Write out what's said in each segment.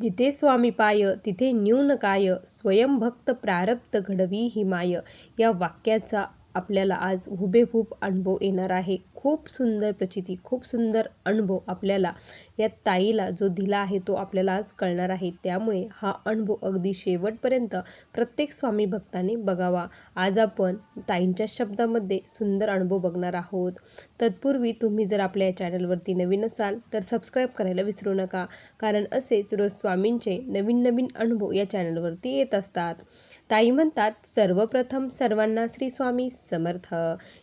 जिथे स्वामी पाय तिथे न्यून काय स्वयंभक्त प्रारब्ध घडवी हिमाय या वाक्याचा आपल्याला आज हुबेहूब अनुभव येणार आहे. खूप सुंदर प्रचिती खूप सुंदर अनुभव आपल्याला या ताईला जो दिला आहे तो आपल्याला आज कळणार आहे. त्यामुळे हा अनुभव अगदी शेवटपर्यंत प्रत्येक स्वामी भक्ताने बघावा. आज आपण ताईंच्या शब्दामध्ये सुंदर अनुभव बघणार आहोत. तत्पूर्वी तुम्ही जर आपल्या या चॅनलवरती नवीन असाल तर सबस्क्राईब करायला विसरू नका कारण असेच रोज स्वामींचे नवीन नवीन अनुभव या चॅनलवरती येत असतात. ताई म्हणतात सर्वप्रथम सर्वांना श्री स्वामी समर्थ.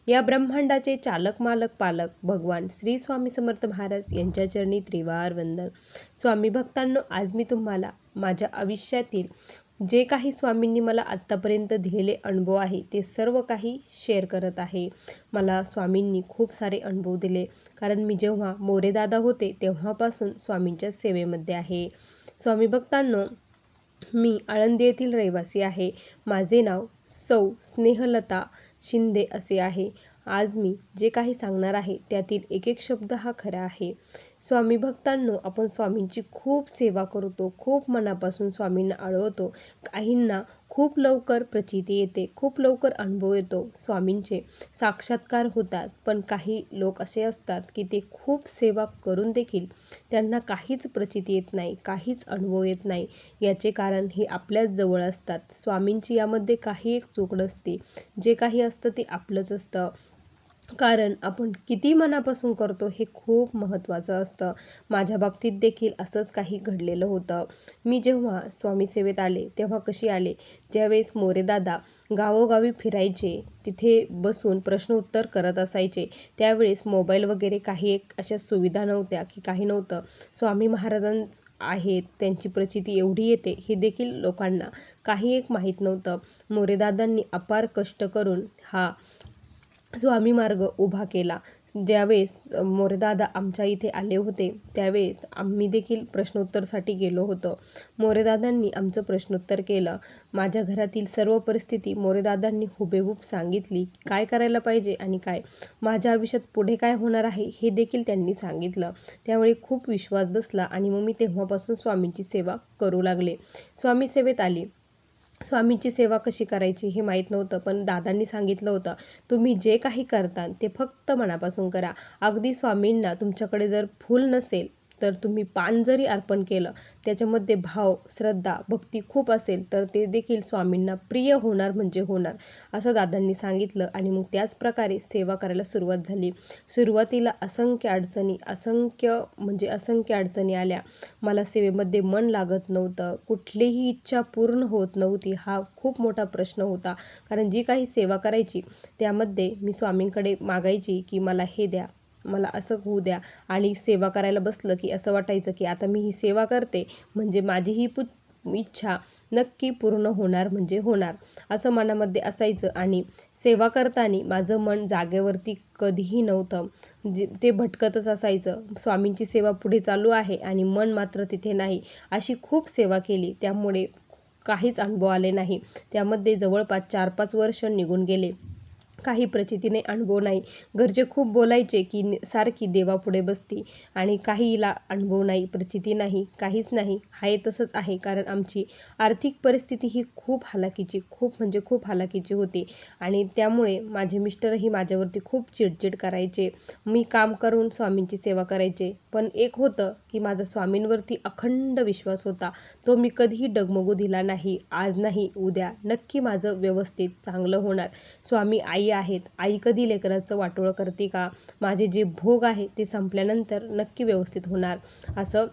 या ब्रह्मांडाचे चालक मालक पालक भगवान श्री स्वामी समर्थ महाराज यांच्या चरणी त्रिवा परिवार वंदन. स्वामी भक्तांनो आज मी तुम्हाला माझ्या आयुष्यातील जे काही स्वामींनी मला आत्तापर्यंत दिलेले अनुभव आहे ते सर्व काही शेअर करत आहे. मला स्वामींनी खूप सारे अनुभव दिले. कारण मी जेव्हा मोरेदादा होते तेव्हापासून स्वामींच्या सेवेमध्ये आहे. स्वामी भक्तांनो मी आळंदी येथील रहिवासी आहे. माझे नाव सौ स्नेहलता शिंदे असे आहे. आज मी जे काही सांगणार आहे त्यातील एक एक शब्द हा खरा आहे. स्वामी भक्तांनो आपण स्वामींची खूप सेवा करतो खूप मनापासून स्वामींना आळवतो. काहींना खूप लवकर प्रचिती येते खूप लवकर अनुभव येतो स्वामींचे. साक्षात्कार होतात पण काही लोक असे असतात की ते खूप सेवा करून देखील त्यांना काहीच प्रचिती येत नाही काहीच अनुभव येत नाही. याचे कारण हे आपल्याच जवळ असतात. स्वामींची यामध्ये काही एक चूक नसते. जे काही असतं ते आपलंच असतं. कारण आपण किती मनापासून करतो हे खूप महत्त्वाचं असतं. माझ्या बाबतीत देखील असंच काही घडलेलं होतं. मी जेव्हा स्वामी सेवेत आले तेव्हा कशी आले? ज्यावेळेस मोरेदादा गावोगावी फिरायचे तिथे बसून प्रश्न उत्तर करत असायचे. त्यावेळेस मोबाईल वगैरे काही एक अशा सुविधा नव्हत्या की काही नव्हतं. स्वामी महाराजां आहेत त्यांची प्रचिती एवढी येते हे देखील लोकांना काही एक माहीत नव्हतं. मोरेदादांनी अपार कष्ट करून हा स्वामी मार्ग उभा केला. ज्यावेळेस मोरेदादा आमच्या इथे आले होते त्यावेळेस आम्ही देखील प्रश्नोत्तरसाठी गेलो होतो. मोरेदादांनी आमचं प्रश्नोत्तर केलं. माझ्या घरातील सर्व परिस्थिती मोरेदादांनी हुबेहूब सांगितली. काय करायला पाहिजे आणि काय? माझ्या आयुष्यात पुढे काय होणार आहे हे देखील त्यांनी सांगितलं. त्यामुळे खूप विश्वास बसला आणि मग मी तेव्हापासून स्वामींची सेवा करू लागले. स्वामी सेवेत आली. स्वामींची सेवा कशी करायची हे माहीत नव्हतं पण दादांनी सांगितलं होतं तुम्ही जे काही करता ते फक्त मनापासून करा. अगदी स्वामींना तुमच्याकडे जर फूल नसेल तर तुम्ही पान जरी अर्पण केलं त्याच्यामध्ये भाव श्रद्धा भक्ती खूप असेल तर ते देखील स्वामींना प्रिय होणार म्हणजे होणार असं दादांनी सांगितलं. आणि मग त्याच प्रकारे सेवा करायला सुरुवात झाली. सुरुवातीला असंख्य अडचणी असंख्य म्हणजे असंख्य अडचणी आल्या. मला सेवेमध्ये मन लागत नव्हतं. कुठलीही इच्छा पूर्ण होत नव्हती. हा खूप मोठा प्रश्न होता. कारण जी काही सेवा करायची त्यामध्ये मी स्वामींकडे मागायची की मला हे द्या मला असं होऊ द्या. आणि सेवा करायला बसलं की असं वाटायचं की आता मी ही सेवा करते म्हणजे माझी ही पु इच्छा नक्की पूर्ण होणार म्हणजे होणार. असं मनामध्ये असायचं आणि सेवा करताना माझं मन जागेवरती कधीही नव्हतं. जे ते भटकतच असायचं. स्वामींची सेवा पुढे चालू आहे आणि मन मात्र तिथे नाही. अशी खूप सेवा केली. त्यामुळे काहीच अनुभव आले नाही. त्यामध्ये जवळपास चार पाच वर्ष निघून गेले. काही प्रचितीने अनुभव नाही. घरचे खूप बोलायचे की सारखी देवापुढे बसती आणि काहीला अनुभव नाही प्रचिती नाही काहीच नाही. आहे तसंच आहे कारण आमची आर्थिक परिस्थिती ही खूप हालाकीची खूप म्हणजे खूप हालाकीची होती आणि त्यामुळे माझे मिस्टरही माझ्यावरती खूप चिडचिड करायचे. मी काम करून स्वामींची सेवा करायचे. पण एक होतं की माझा स्वामींवरती अखंड विश्वास होता. तो मी कधीही डगमगू दिला नाही. आज नाही उद्या नक्की माझं व्यवस्थित चांगलं होणार. स्वामी आई आहेत. आई कधी लेकराचं वाटोळं करते का? माझे जे भोग आहे ते संपल्यानंतर नक्की व्यवस्थित होणार. असं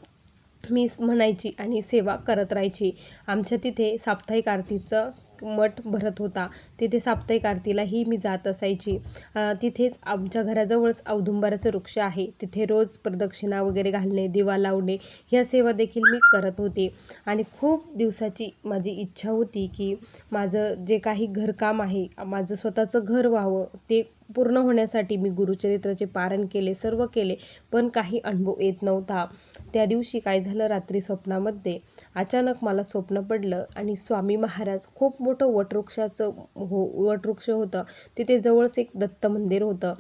मी म्हणायची आणि सेवा करत राहायची. आमच्या तिथे साप्ताहिक आरतीचं मठ भरत होता. तिथे साप्ताहिक आरतीलाही मी जात असायची. तिथेच आमच्या घराजवळच औदुंबराचं वृक्ष आहे. तिथे रोज प्रदक्षिणा वगैरे घालणे दिवा लावणे ह्या सेवा देखील मी करत होते. आणि खूप दिवसाची माझी इच्छा होती की माझं जे काही घरकाम आहे माझं स्वतःचं घर व्हावं ते पूर्ण होण्यासाठी मी गुरुचरित्राचे पारण केले सर्व केले पण काही अनुभव येत नव्हता. त्या दिवशी काय झालं रात्री स्वप्नामध्ये अचानक मला स्वप्न पडलं आणि स्वामी महाराज खूप मोठं वटवृक्षाचं हो वटवृक्ष होतं. तिथे जवळच एक दत्त मंदिर होतं.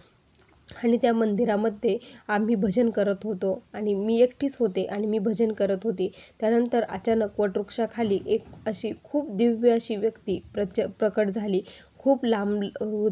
आणि त्या मंदिरामध्ये आम्ही भजन करत होतो आणि मी एकटीच होते आणि मी भजन करत होते. त्यानंतर अचानक वटवृक्षाखाली एक अशी खूप दिव्य अशी व्यक्ती प्रच प्रकट झाली. खूप लांब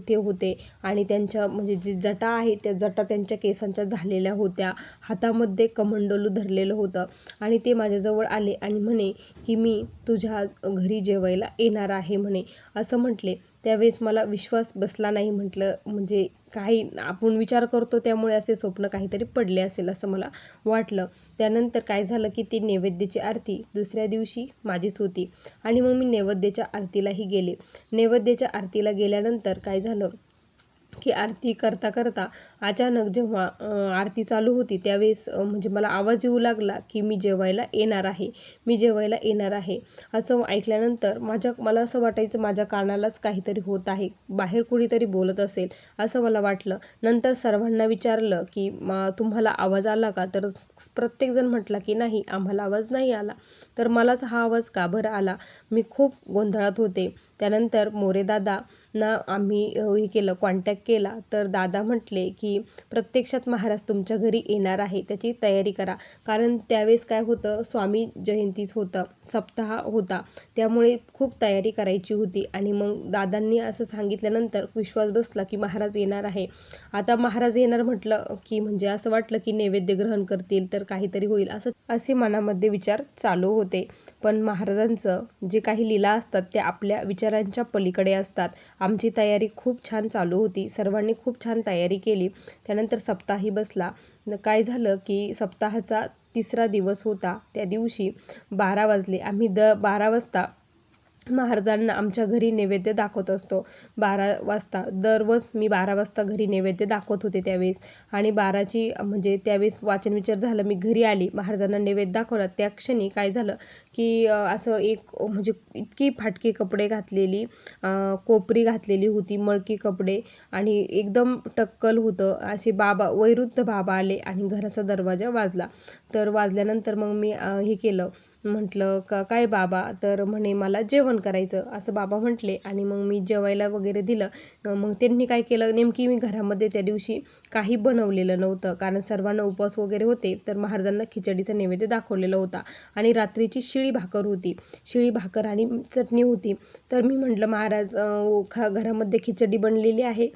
ते होते. आणि त्यांच्या म्हणजे जी जटा आहे त्या जटा त्यांच्या केसांच्या झालेल्या होत्या. हातामध्ये कमंडलू धरलेलं होतं. आणि ते माझ्याजवळ आले आणि म्हणे की मी तुझ्या घरी जेवायला येणार आहे म्हणे. असं म्हटले. त्यावेळेस मला विश्वास बसला नाही म्हटलं म्हणजे काही आपण विचार करतो त्यामुळे असे स्वप्न काहीतरी पडले असेल असं मला वाटलं. त्यानंतर काय झालं की ती नैवेद्याची आरती दुसऱ्या दिवशी माझीच होती. आणि मग मी नैवेद्याच्या आरतीलाही गेले. नैवेद्याच्या आरतीला गेल्यानंतर काय झालं की आरती करता करता अचानक जेव्हा आरती चालू होती त्यावेळेस म्हणजे मला आवाज येऊ लागला की मी जेवायला येणार आहे मी जेवायला येणार आहे. असं ऐकल्यानंतर माझ्या मला असं वाटायचं माझ्या कानालाच काहीतरी होत आहे बाहेर कुणीतरी बोलत असेल असं मला वाटलं. नंतर सर्वांना विचारलं की मा तुम्हाला आवाज आला का? तर प्रत्येकजण म्हटला की नाही आम्हाला आवाज नाही आला. तर मलाच हा आवाज का बरं आला? मी खूप गोंधळात होते. त्यानंतर मोरे दादा ना आम्ही हे केलं कॉन्टॅक्ट केला. तर दादा म्हटले की प्रत्यक्षात महाराज तुमच्या घरी येणार आहे त्याची तयारी करा. कारण त्यावेळेस काय होतं स्वामी जयंतीच होतं सप्ताह होता. त्यामुळे खूप तयारी करायची होती. आणि मग दादांनी असं सांगितल्यानंतर विश्वास बसला की महाराज येणार आहे. आता महाराज येणार म्हटलं की म्हणजे असं वाटलं की नैवेद्य ग्रहण करतील तर काहीतरी होईल असं असे मनामध्ये विचार चालू होते. पण महाराजांचं जे काही लीला असतात ते आपल्या विचार विचारांच्या पलीकडे असतात. आमची तयारी खूप छान चालू होती. सर्वांनी खूप छान तयारी केली. त्यानंतर सप्ताही बसला. काय झालं की सप्ताहाचा तिसरा दिवस होता. त्या दिवशी बारा वाजले. आम्ही द बारा वाजता महाराजांना आमच्या घरी नैवेद्य दाखवत असतो. बारा वाजता दररोज मी बारा वाजता घरी नैवेद्य दाखवत होते त्यावेळेस. आणि बाराची म्हणजे त्यावेळेस वाचन विचार झालं मी घरी आली. महाराजांना नैवेद्य दाखवला. त्या क्षणी काय झालं की असं एक म्हणजे इतकी फाटके कपडे घातलेली कोपरी घातलेली होती मळकी कपडे. आणि एकदम टक्कल होतं. असे बाबा वैरुद्ध बाबा आले आणि घराचा दरवाजा वाजला. तर वाजल्यानंतर मग मी हे केलं. म्हटलं का काय बाबा? तर म्हणे मला जेवण करायचं. असं बाबा म्हटले आणि मग मी जेवायला वगैरे दिलं. मग त्यांनी काय केलं नेमकी मी घरामध्ये त्या दिवशी काही बनवलेलं नव्हतं. कारण सर्वांना उपवास वगैरे होते तर महाराजांना खिचडीचा नैवेद्य दाखवलेला होता. आणि रात्रीची शिळी भाकर होती. शिळी भाकर आणि चटणी होती. तर मी म्हटलं महाराज अं, खा घरामध्ये खिचडी बनलेली आहे.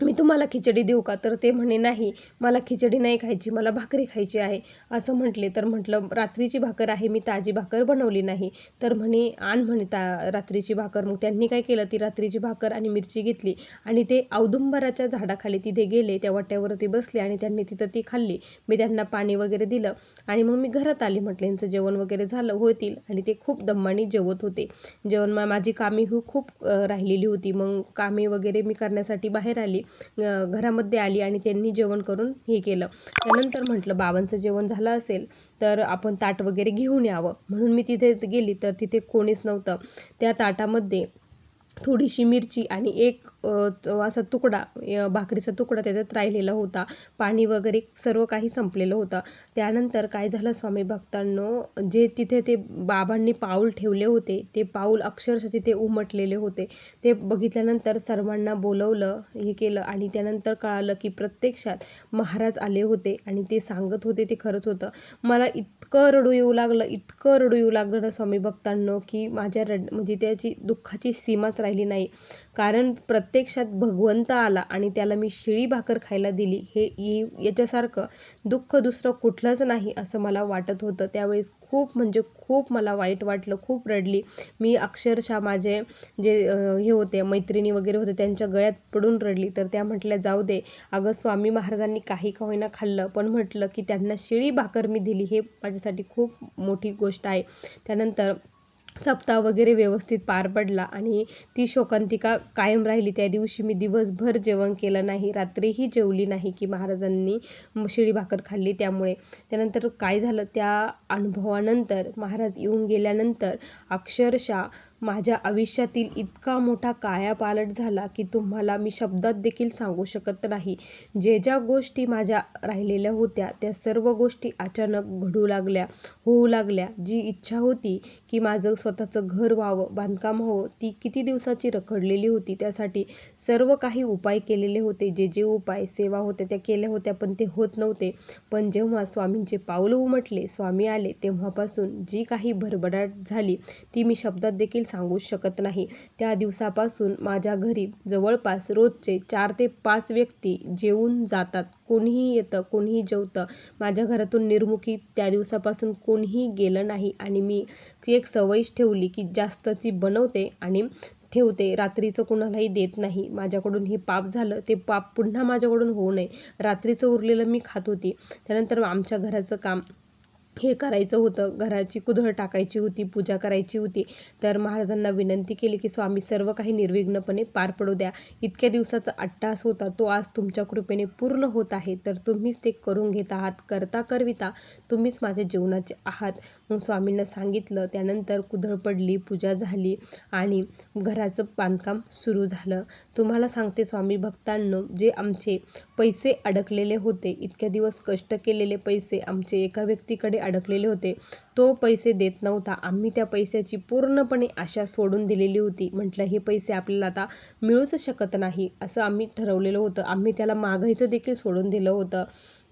मी तुम्हाला खिचडी देऊ का? तर ते म्हणे नाही मला खिचडी नाही खायची मला भाकरी खायची आहे. असं म्हटले तर म्हटलं रात्रीची भाकर आहे मी ताजी भाकर बनवली नाही. तर म्हणे आण म्हणे ता रात्रीची भाकर. मग त्यांनी काय केलं ती रात्रीची भाकर आणि मिरची घेतली आणि ते औदुंबराच्या झाडाखाली तिथे गेले त्या वाट्यावरती बसले आणि त्यांनी तिथं ती खाल्ली. मी त्यांना पाणी वगैरे दिलं आणि मग मी घरात आली म्हटलं यांचं जेवण वगैरे झालं होतील. आणि ते खूप दम्माने जेवत होते. जेवण माझी कामे ही खूप राहिलेली होती. मग कामे वगैरे मी करण्यासाठी बाहेर आली. घरामध्ये आली आणि त्यांनी जेवण करून हे केलं. त्यानंतर म्हटलं बाबांचं जेवण झालं असेल तर आपण ताट वगैरे घेऊन यावं. म्हणून मी तिथे गेली तर तिथे कोणीच नव्हतं. त्या ताटामध्ये थोडीशी मिरची आणि एक असा तुकडा भाकरीचा तुकडा त्याच्यात राहिलेला होता. पाणी वगैरे सर्व काही संपलेलं होतं. त्यानंतर काय झालं स्वामी भक्तांनो जे तिथे ते बाबांनी पाऊल ठेवले होते ते पाऊल अक्षरशः तिथे उमटलेले होते. ते बघितल्यानंतर सर्वांना बोलवलं हे केलं आणि त्यानंतर कळालं की प्रत्यक्षात महाराज आले होते आणि ते सांगत होते ते खरंच होतं. मला इतकं रडू येऊ लागलं इतकं रडू येऊ लागलं ना स्वामी भक्तांनो की माझ्या रड म्हणजे त्याची दुःखाची सीमाच राहिली नाही. कारण प्रत्यक्षात भगवंत आला आणि त्याला मी शिळी भाकर खायला दिली हे याच्यासारखं दुःख दुसरं कुठलंच नाही असं मला वाटत होतं. त्यावेळेस खूप म्हणजे खूप मला वाईट वाटलं खूप रडली. मी अक्षरशः माझे जे हे होते मैत्रिणी वगैरे होते त्यांच्या गळ्यात पडून रडली. तर त्या म्हटल्या जाऊ दे. अगं स्वामी महाराजांनी काही का होईना खाल्लं. पण म्हटलं की त्यांना शिळी भाकर मी दिली. हे माझ्यासाठी खूप मोठी गोष्ट आहे. त्यानंतर सप्ताह वगैरे व्यवस्थित पार पडला आणि ती शोकांतिका कायम राहिली. त्या दिवशी मी दिवसभर जेवण केलं नाही रात्रीही जेवली नाही की महाराजांनी शिळी भाकर खाल्ली. त्यामुळे त्यानंतर काय झालं? त्या अनुभवानंतर महाराज येऊन गेल्यानंतर अक्षरशः माझ्या आयुष्यातील इतका मोठा कायापालट झाला की तुम्हाला मी शब्दात देखील सांगू शकत नाही. जे ज्या गोष्टी माझ्या राहिलेल्या होत्या त्या सर्व गोष्टी अचानक घडू लागल्या होऊ लागल्या. जी इच्छा होती की माझं स्वतःचं घर व्हावं बांधकाम व्हावं ती किती दिवसाची रखडलेली होती त्यासाठी सर्व काही उपाय केलेले होते. जे जे उपाय सेवा होत्या त्या केल्या होत्या पण ते होत नव्हते. पण जेव्हा स्वामींचे पाऊल उमटले स्वामी आले तेव्हापासून जी काही भरभराट झाली ती मी शब्दात देखील सांगू शकत नाही. त्या दिवसापासून माझ्या घरी जवळपास रोजचे चार ते पाच व्यक्ती जेवून जातात. कोणीही येतं कोणीही जेवतं. माझ्या घरातून निर्मुखी त्या दिवसापासून कोणीही गेलं नाही आणि मी एक सवयीच ठेवली की जास्तची बनवते आणि ठेवते. रात्रीचं कुणालाही देत नाही. माझ्याकडून हे पाप झालं ते पाप पुन्हा माझ्याकडून होऊ नये. रात्रीचं उरलेलं मी खात होती. त्यानंतर आमच्या घराचं काम हे करायचं होतं. घराची कुदळ टाकायची होती पूजा करायची होती. तर महाराजांना विनंती केली की स्वामी सर्व काही निर्विघ्नपणे पार पडू द्या. इतक्या दिवसाचा अट्टास होता. तो आज तुमच्या कृपेने पूर्ण होत आहे. तर तुम्हीच ते करून घेत आहात. करता करविता तुम्हीच माझ्या जीवनाचे आहात. मग स्वामींना सांगितलं. त्यानंतर कुदळ पडली पूजा झाली आणि घराचं बांधकाम सुरू झालं. तुम्हाला सांगते स्वामी भक्तांनो जे आमचे पैसे अडकलेले होते इतक्या दिवस कष्ट केलेले पैसे आमचे एका व्यक्तीकडे अडकलेले होते. तो पैसे देत नव्हता. आम्ही त्या पैशाची पूर्णपणे आशा सोडून दिलेली होती. म्हटलं हे पैसे आपल्याला आता मिळूच शकत नाही. असं आम्ही ठरवलेलं होतं. आम्ही त्याला मागायचं देखील सोडून दिलं होतं.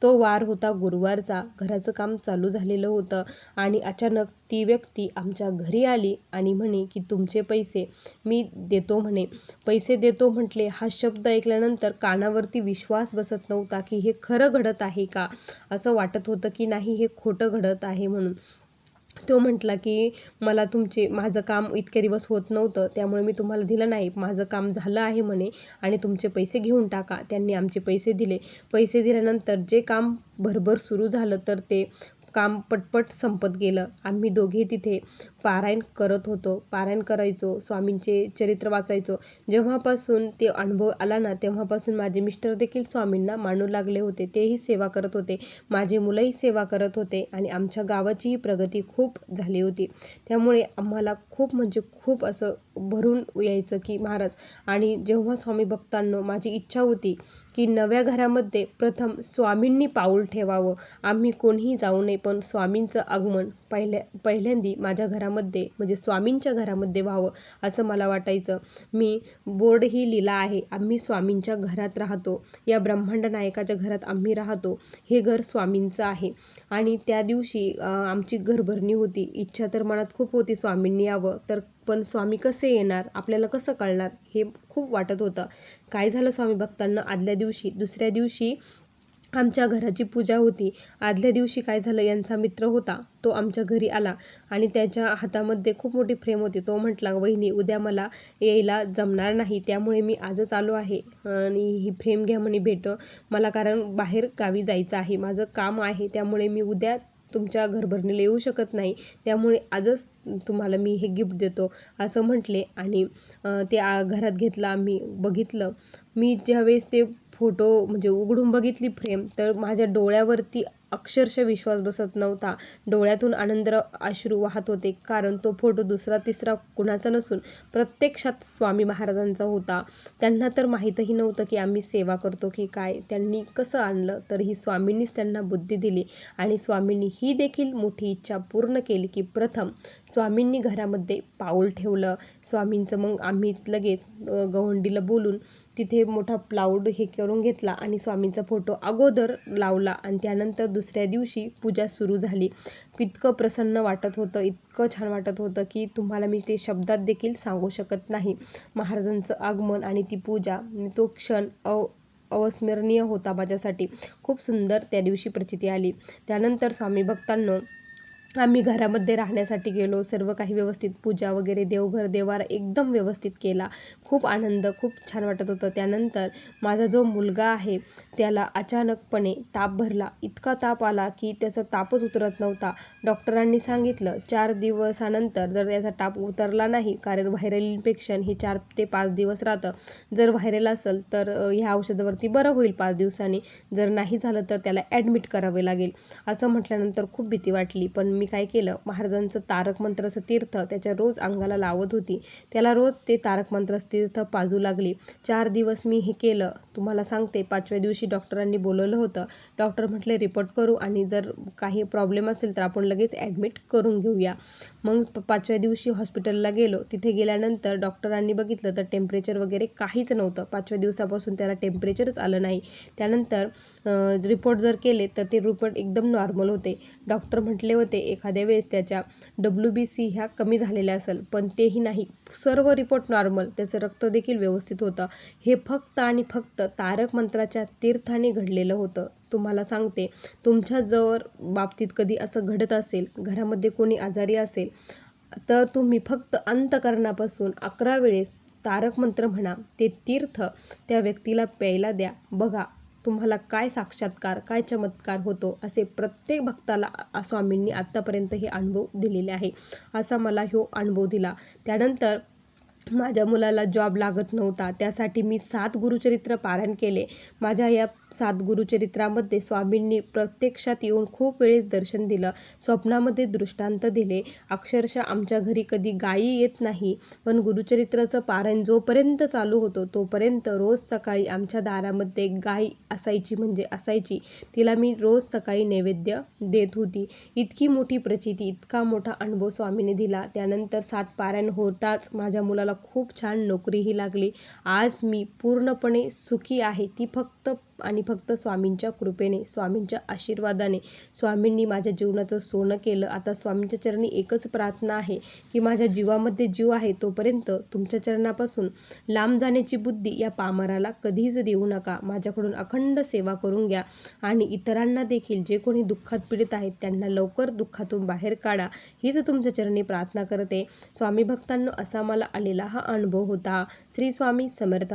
तो वार होता गुरुवारचा. घराचं काम चालू झालेलं होतं आणि अचानक ती व्यक्ती आमच्या घरी आली आणि म्हणे की तुमचे पैसे मी देतो म्हणे. पैसे देतो म्हटले. हा शब्द ऐकल्यानंतर कानावरती विश्वास बसत नव्हता की हे खरं घडत आहे का? असं वाटत होतं की नाही हे खोटं घडत आहे म्हणून. तो म्हटला की मला तुमचे माझं काम इतके दिवस होत नव्हतं त्यामुळे मी तुम्हाला दिलं नाही. माझं काम झालं आहे म्हणे आणि तुमचे पैसे घेऊन टाका. त्यांनी आमचे पैसे दिले. पैसे दिल्यानंतर जे काम भरभर सुरू झालं तर ते काम पटपट संपत गेलं. आम्ही दोघे तिथे पारायण करत होतो. पारायण करायचो स्वामींचे चरित्र वाचायचो. जेव्हापासून ते अनुभव आला ना तेव्हापासून माझे मिस्टर देखील स्वामींना मानू लागले होते. तेही सेवा करत होते. माझे मुलंही सेवा करत होते आणि आमच्या गावाचीही प्रगती खूप झाली होती. त्यामुळे आम्हाला खूप म्हणजे खूप असं भरून यायचं की महाराज. आणि जेव्हा स्वामी भक्तांनो माझी इच्छा होती की नव्या घरामध्ये प्रथम स्वामींनी पाऊल ठेवावं. आम्ही कोणीही जाऊ नये पण स्वामींचं आगमन पहिल्या पहिल्यांदी माझ्या घरामध्ये म्हणजे स्वामींच्या घरामध्ये व्हावं असं मला वाटायचं. मी बोर्डही लिहिला आहे आम्ही स्वामींच्या घरात राहतो. या ब्रह्मांड नायकाच्या घरात आम्ही राहतो. हे घर स्वामींचं आहे. आणि त्या दिवशी आमची घरभरणी होती. इच्छा तर मनात खूप होती स्वामींनी यावं. तर पण स्वामी कसे येणार? आपल्याला कसं कळणार? हे खूप वाटत होतं. काय झालं स्वामी भक्तांना? आदल्या दिवशी दुसऱ्या दिवशी आमच्या घराची पूजा होती. आदल्या दिवशी काय झालं? यांचा मित्र होता. तो आमच्या घरी आला आणि त्याच्या हातामध्ये खूप मोठी फ्रेम होती. तो म्हटला वहिनी उद्या मला यायला जमणार नाही. त्यामुळे मी आजच आलो आहे आणि ही फ्रेम घ्या म्हणे भेट. मला कारण बाहेर गावी जायचं आहे. माझं काम आहे. त्यामुळे मी उद्या तुमच्या घरभरणीला येऊ शकत नाही. त्यामुळे आजच तुम्हाला मी हे गिफ्ट देतो असं म्हटले. आणि ते घरात घेतलं आम्ही बघितलं. मी ज्यावेळेस ते फोटो म्हणजे उघडून बघितली फ्रेम तर माझ्या डोळ्यावरती अक्षरशः विश्वास बसत नव्हता. डोळ्यातून आनंद अश्रू वाहत होते कारण तो फोटो दुसरा तिसरा कुणाचा नसून प्रत्यक्षात स्वामी महाराजांचा होता. त्यांना तर माहीतही नव्हतं की आम्ही सेवा करतो की काय. त्यांनी कसं आणलं तर ही स्वामींनीच त्यांना बुद्धी दिली आणि स्वामींनी ही देखील मोठी इच्छा पूर्ण केली की प्रथम स्वामींनी घरामध्ये पाऊल ठेवलं. स्वामींचं मग आम्ही लगेच गवंडीला बोलून तिथे मोठा प्लाऊड हे करून घेतला आणि स्वामींचा फोटो अगोदर लावला आणि त्यानंतर दुसऱ्या दिवशी पूजा सुरू झाली. इतकं प्रसन्न वाटत होतं इतकं छान वाटत होतं की तुम्हाला मी ते शब्दात देखील सांगू शकत नाही. महाराजांचं आगमन आणि ती पूजा तो क्षण अव अविस्मरणीय होता माझ्यासाठी. खूप सुंदर त्या दिवशी प्रचिती आली. त्यानंतर स्वामी भक्तांनो आम्ही घरामध्ये राहण्यासाठी गेलो सर्व काही व्यवस्थित पूजा वगैरे देवघर देवारा एकदम व्यवस्थित केला. खूप आनंद खूप छान वाटत होतं. त्यानंतर माझा जो मुलगा आहे त्याला अचानकपणे ताप भरला. इतका ताप आला की त्याचा तापच उतरत नव्हता. डॉक्टरांनी सांगितलं चार दिवसानंतर जर त्याचा ताप उतरला नाही कारण व्हायरल इन्फेक्शन हे चार ते पाच दिवस राहतं. जर व्हायरल असेल तर ह्या औषधावरती बरं होईल पाच दिवसांनी. जर नाही झालं तर त्याला ॲडमिट करावे लागेल. असं म्हटल्यानंतर खूप भीती वाटली. पण मी काय केलं? महाराजांचं तारक मंत्राचं तीर्थ त्याच्या रोज अंगाला लावत होती. त्याला रोज ते तारक मंत्राचं तीर्थ पाजू लागली. चार दिवस मी हे केलं. तुम्हाला सांगते पाचव्या दिवशी डॉक्टरांनी बोलवलं होतं. डॉक्टर म्हटले रिपोर्ट करू आणि जर काही प्रॉब्लेम असेल तर आपण लगेच ॲडमिट करून घेऊया. मग पाचव्या दिवशी हॉस्पिटलला गेलो. तिथे गेल्यानंतर डॉक्टरांनी बघितलं तर टेम्परेचर वगैरे काहीच नव्हतं. पाचव्या दिवसापासून त्याला टेम्परेचरच आलं नाही. त्यानंतर रिपोर्ट जर केले तर ते रिपोर्ट एकदम नॉर्मल होते. डॉक्टर म्हटले होते एखाद्या वेळेस त्याच्या डब्ल्यू बी सी ह्या कमी झालेल्या असेल पण तेही नाही. सर्व रिपोर्ट नॉर्मल त्याचं रक्त देखील व्यवस्थित होतं. हे फक्त आणि फक्त तारक मंत्राच्या तीर्थाने घडलेलं होतं. तुम्हाला सांगते तुमच्या जवळ बाबतीत कधी असं घडत असेल घरामध्ये कोणी आजारी असेल तर तुम्ही फक्त अंतकरणापासून अकरा वेळेस तारक मंत्र म्हणा ते तीर्थ त्या व्यक्तीला प्यायला द्या. बघा तुम्हाला काय साक्षात्कार काय चमत्कार होतो असे प्रत्येक भक्ताला स्वामींनी आत्तापर्यंत हे अनुभव दिलेले आहे. असा मला ह्यो अनुभव दिला. त्यानंतर माझ्या मुलाला जॉब लागत नव्हता. त्यासाठी मी सात गुरुचरित्र पारायण केले. माझ्या या सात गुरुचरित्रामध्ये स्वामींनी प्रत्यक्षात येऊन खूप वेळेस दर्शन दिलं स्वप्नामध्ये दृष्टांत दिले. अक्षरशः आमच्या घरी कधी गायी येत नाही पण गुरुचरित्राचं पारायण जोपर्यंत चालू होतो तोपर्यंत रोज सकाळी आमच्या दारामध्ये गाय असायची म्हणजे असायची. तिला मी रोज सकाळी नैवेद्य देत होती. इतकी मोठी प्रचिती इतका मोठा अनुभव स्वामीने दिला. त्यानंतर सात पारायण होताच माझ्या मुलाला खूप छान नोकरीही लागली. आज मी पूर्णपणे सुखी आहे. ती फक्त आणि फक्त स्वामींच्या कृपेने स्वामींच्या आशीर्वादाने स्वामींनी माझ्या जीवनाचं सोनं केलं. आता स्वामींच्या चरणी एकच प्रार्थना आहे की माझ्या जीवामध्ये जीव आहे तोपर्यंत तुमच्या चरणापासून लांब जाण्याची बुद्धी या पामराला कधीच देऊ नका. माझ्याकडून अखंड सेवा करून घ्या आणि इतरांना देखील जे कोणी दुःखात पीडित आहेत त्यांना लवकर दुःखातून बाहेर काढा. हीच तुमच्या चरणी प्रार्थना करते. स्वामी भक्तांनो असा मला आलेला हा अनुभव होता. श्री स्वामी समर्थ.